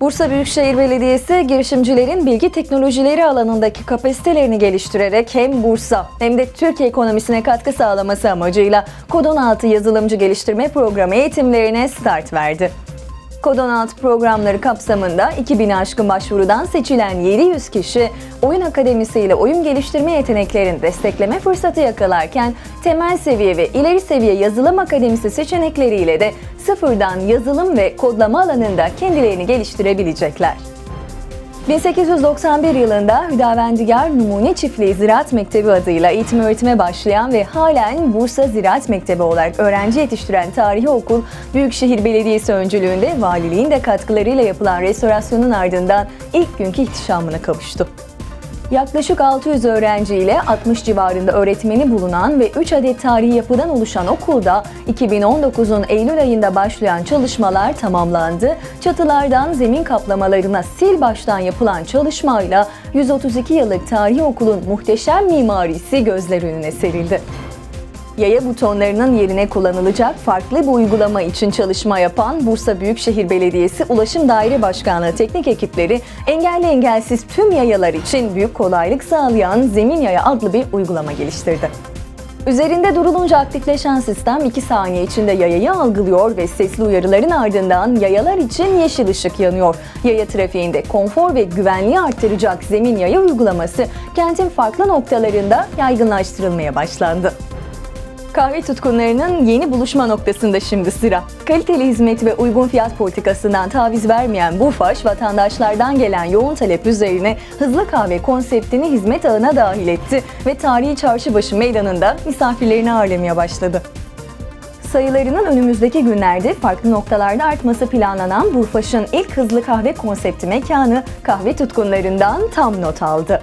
Bursa Büyükşehir Belediyesi girişimcilerin bilgi teknolojileri alanındaki kapasitelerini geliştirerek hem Bursa hem de Türkiye ekonomisine katkı sağlaması amacıyla Kod 16 yazılımcı geliştirme programı eğitimlerine start verdi. Kod 16 programları kapsamında 2000 aşkın başvurudan seçilen 700 kişi oyun akademisi ile oyun geliştirme yeteneklerini destekleme fırsatı yakalarken temel seviye ve ileri seviye yazılım akademisi seçenekleriyle de sıfırdan yazılım ve kodlama alanında kendilerini geliştirebilecekler. 1891 yılında Hüdavendigar Numune Çiftliği Ziraat Mektebi adıyla eğitim öğretime başlayan ve halen Bursa Ziraat Mektebi olarak öğrenci yetiştiren tarihi okul, Büyükşehir Belediyesi öncülüğünde valiliğin de katkılarıyla yapılan restorasyonun ardından ilk günkü ihtişamına kavuştu. Yaklaşık 600 öğrenci ile 60 civarında öğretmeni bulunan ve 3 adet tarihi yapıdan oluşan okulda 2019'un Eylül ayında başlayan çalışmalar tamamlandı. Çatılardan zemin kaplamalarına sil baştan yapılan çalışmayla 132 yıllık tarihi okulun muhteşem mimarisi gözler önüne serildi. Yaya butonlarının yerine kullanılacak farklı bir uygulama için çalışma yapan Bursa Büyükşehir Belediyesi Ulaşım Daire Başkanlığı teknik ekipleri engelli engelsiz tüm yayalar için büyük kolaylık sağlayan Zemin Yaya adlı bir uygulama geliştirdi. Üzerinde durulunca aktifleşen sistem 2 saniye içinde yayayı algılıyor ve sesli uyarıların ardından yayalar için yeşil ışık yanıyor. Yaya trafiğinde konfor ve güvenliği arttıracak zemin yaya uygulaması kentin farklı noktalarında yaygınlaştırılmaya başlandı. Kahve tutkunlarının yeni buluşma noktasında şimdi sıra. Kaliteli hizmet ve uygun fiyat politikasından taviz vermeyen Bufaş, vatandaşlardan gelen yoğun talep üzerine hızlı kahve konseptini hizmet ağına dahil etti ve tarihi çarşıbaşı meydanında misafirlerini ağırlamaya başladı. Sayılarının önümüzdeki günlerde farklı noktalarda artması planlanan Burfaş'ın ilk hızlı kahve konsepti mekanı kahve tutkunlarından tam not aldı.